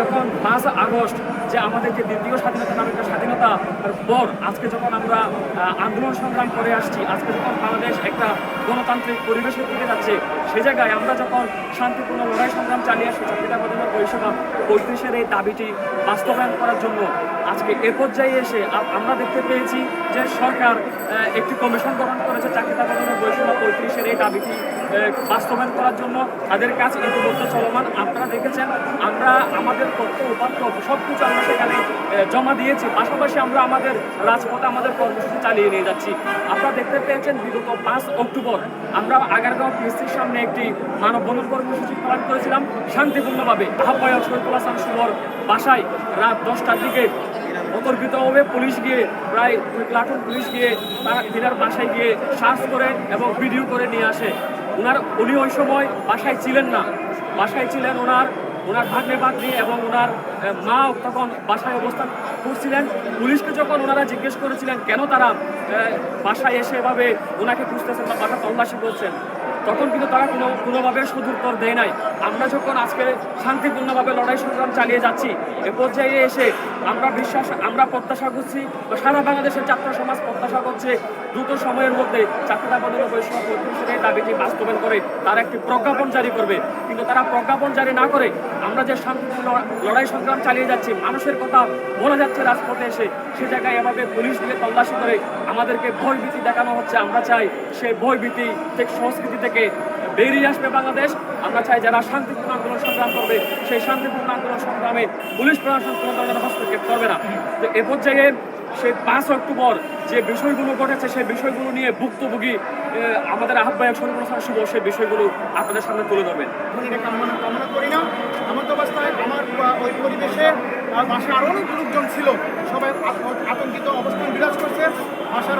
যখন পাঁচ আগস্ট যে আমাদের যে দ্বিতীয় স্বাধীনতা নামে একটা স্বাধীনতার পর আজকে যখন আমরা আন্দোলন সংগ্রাম করে আসছি, আজকে যখন বাংলাদেশ একটা গণতান্ত্রিক পরিবেশের দিকে যাচ্ছে, সে জায়গায় আমরা যখন শান্তিপূর্ণ লড়াই সংগ্রাম চালিয়ে আসছি চাকরিটা পরিষেবা পঁয়ত্রিশের এই দাবিটি বাস্তবায়ন করার জন্য আজকে এ পর্যায়ে এসে আমরা দেখতে পেয়েছি যে সরকার একটি কমিশন গঠন করেছে। চাকরিটা বদলের পরিষেবা পঁয়ত্রিশের এই দাবিটি বাস্তবায়ন করার জন্য তাদের কাজ ইতিমধ্যে চলমান। আপনারা দেখেছেন, আমরা আমাদের তথ্য উপাত্ত সব কিছু আমরা সেখানে জমা দিয়েছি। পাশাপাশি আমরা আমাদের রাজপথে আমাদের কর্মসূচি চালিয়ে নিয়ে যাচ্ছি। আপনারা দেখতে পেয়েছেন, বিগত পাঁচ অক্টোবর আমরা আগারগাঁও পিএসসির সামনে একটি মানববন্ধন কর্মসূচি পালন করেছিলাম। শান্তিপূর্ণভাবে আহ্বায়ক শহীদুল হাসান শুভর বাসায় রাত দশটার দিকে অতর্কিতভাবে পুলিশ গিয়ে প্রায় প্লাটুন পুলিশ গিয়ে তারা তিনার বাসায় গিয়ে সার্চ করে এবং ভিডিও করে নিয়ে আসে। ওনার উনি ওই সময় বাসায় ছিলেন না। বাসায় ছিলেন ওনার ওনার ভাগ্নে ভাগ্নি এবং ওনার মা তখন বাসায় অবস্থান করছিলেন। পুলিশকে যখন ওনারা জিজ্ঞেস করেছিলেন, কেন তারা বাসায় এসে এভাবে ওনাকে খুঁজতেছেন বা বাসা তল্লাশি করছেন? তখন কিন্তু তারা কোনো কোনোভাবে সদুত্তর দেয় নাই। আমরা যখন আজকে শান্তিপূর্ণভাবে লড়াই সংগ্রাম চালিয়ে যাচ্ছি, এ পর্যায়ে এসে আমরা বিশ্বাস, আমরা প্রত্যাশা করছি, সারা বাংলাদেশের ছাত্র সমাজ প্রত্যাশা করছে দ্রুত সময়ের মধ্যে চাকরিটা বদলে বৈষম্য দাবিটি বাস্তবায়ন করে, তারা একটি প্রজ্ঞাপন জারি করবে। কিন্তু তারা প্রজ্ঞাপন জারি না করে, আমরা যে শান্তিপূর্ণ লড়াই সংগ্রাম চালিয়ে যাচ্ছি, মানুষের কথা বলা যাচ্ছে রাজপথে এসে, সে জায়গায় এভাবে পুলিশ দিয়ে তল্লাশি করে আমাদেরকে ভয়ভীতি দেখানো হচ্ছে। আমরা চাই সেই ভয়ভীতি থেকে সংস্কৃতি থেকে বেরিয়ে আসবে বাংলাদেশ। আমরা চাই যারা শান্তিপূর্ণ আন্দোলন সংগ্রাম করবে, সেই শান্তিপূর্ণ আন্দোলন সংগ্রামে পুলিশ প্রশাসন কোনো ধরনের হস্তক্ষেপ করবে না। তো এ পর্যায়ে সেই পাঁচ অক্টোবর যে বিষয়গুলো ঘটেছে, সেই বিষয়গুলো নিয়ে ভুক্তভোগী আমাদের আহ্বায়ক সরবরাহ শুভ সেই বিষয়গুলো আপনাদের সামনে তুলে ধরবেন। করি না। আমার ওই পরিবেশে আরও অনেক লোকজন ছিল। সবাই আত- আতঙ্কিত বিরাজ করছে।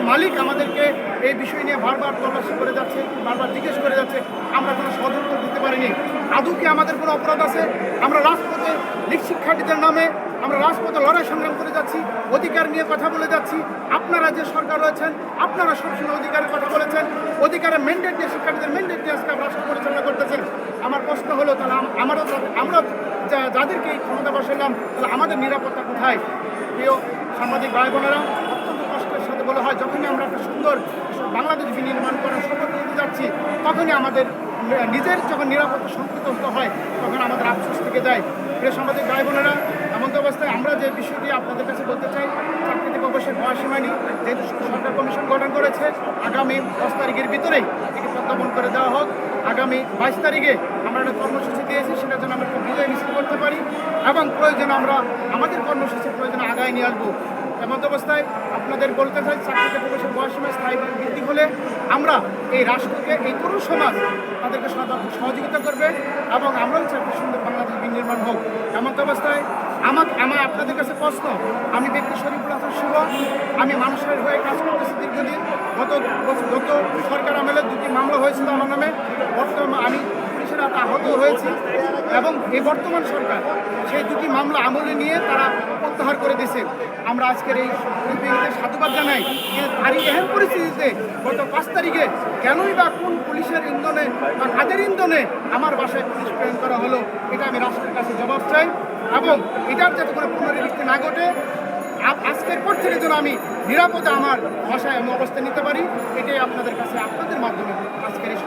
মালিক আমাদেরকে এই বিষয় নিয়ে বারবার তল্লাশি করে যাচ্ছে, বারবার জিজ্ঞেস করে যাচ্ছে। আমরা কোনো সদুত্তর দিতে পারিনি। আদৌ কি আমাদের কোনো অপরাধ আছে? আমরা রাজপথে লীগ শিক্ষার্থীদের নামে আমরা রাজপথে লড়াই সংগ্রাম করে যাচ্ছি, অধিকার নিয়ে কথা বলে যাচ্ছি। আপনারা যে সরকার রয়েছেন, আপনারা সবসময় অধিকারের কথা বলেছেন। অধিকারের মেন্ডেট দিয়ে শিক্ষার্থীদের মেন্ডেট দিয়ে আজকে রাষ্ট্র পরিচালনা করতেছেন। আমার প্রশ্ন হলো, তাহলে আমারও আমরা যাদেরকে এই ক্ষমতা বসালাম তাহলে আমাদের নিরাপত্তা কোথায়? প্রিয় সাংবাদিক ভাই বোনেরা অত্যন্ত কষ্টের সাথে বলা হয়, যখনই আমরা একটা সুন্দর বাংলাদেশ বিনির্মাণ করার শপথ নিতে যাচ্ছি, তখনই আমাদের নিজের যখন নিরাপত্তা সংকুচিত হয়, তখন আমাদের আফসোস থেকে যায়। প্রিয় সাংবাদিক, ভাই বোনেরা, এমন অবস্থায় আমরা যে বিষয়টি আপনাদের কাছে বলতে চাই চাকরিতে প্রবেশের বয়সীমা যেহেতু সরকার কমিশন গঠন করেছে, আগামী দশ তারিখের ভিতরেই এটি প্রত্যাপন করে দেওয়া হোক। আগামী বাইশ তারিখে আমরা একটা কর্মসূচি দিয়েছি, সেটার জন্য আমরা একটা বিজয় মিছিল করতে পারি। এবং প্রয়োজনে আমরা, আমাদের কর্মসূচি প্রয়োজনে আগায় নিয়ে আসব। এমন অবস্থায় আপনাদের বলতে চাই, চাকরিতে প্রবেশের বয়সীমা স্থায়ীভাবে বৃদ্ধি হলে আমরা এই রাষ্ট্রকে, এই তরুণ সমাজ তাদেরকে সহযোগ- সহযোগিতা করবে এবং আমরাও একটা সুন্দর বাংলাদেশ বিনির্মাণ হোক। এমন অবস্থায় আমাকে আমার আপনাদের কাছে প্রশ্ন, আমি ব্যক্তি শরীফুল হাসান শুভ, আমি মানুষের হয়ে কাজ করতেছি দীর্ঘদিন। গত গত সরকার আমলে দুটি মামলা হয়েছিল আমার নামে। বর্তমান আমি হাতে আহত হয়েছে এবং এই বর্তমান সরকার সেই দুটি মামলা আমলে নিয়ে তারা প্রত্যাহার করে দিয়েছে। আমরা আজকের এই সাধুবাদ জানাই যে তারই এহেন পরিস্থিতিতে গত পাঁচ তারিখে কেনই বা কোন পুলিশের ইন্ধনে বা কাদের ইন্ধনে আমার বাসায় পুলিশ প্রেরণ করা হলো, এটা আমি রাষ্ট্রের কাছে জবাব চাই এবং এটার যাতে কোনো পুনরাবৃত্তি না ঘটে আজকের পর থেকে যেন আমি নিরাপদে আমার বাসায় আমি অবস্থান নিতে পারি, এটাই আপনাদের কাছে আপনাদের মাধ্যমে আজকের এই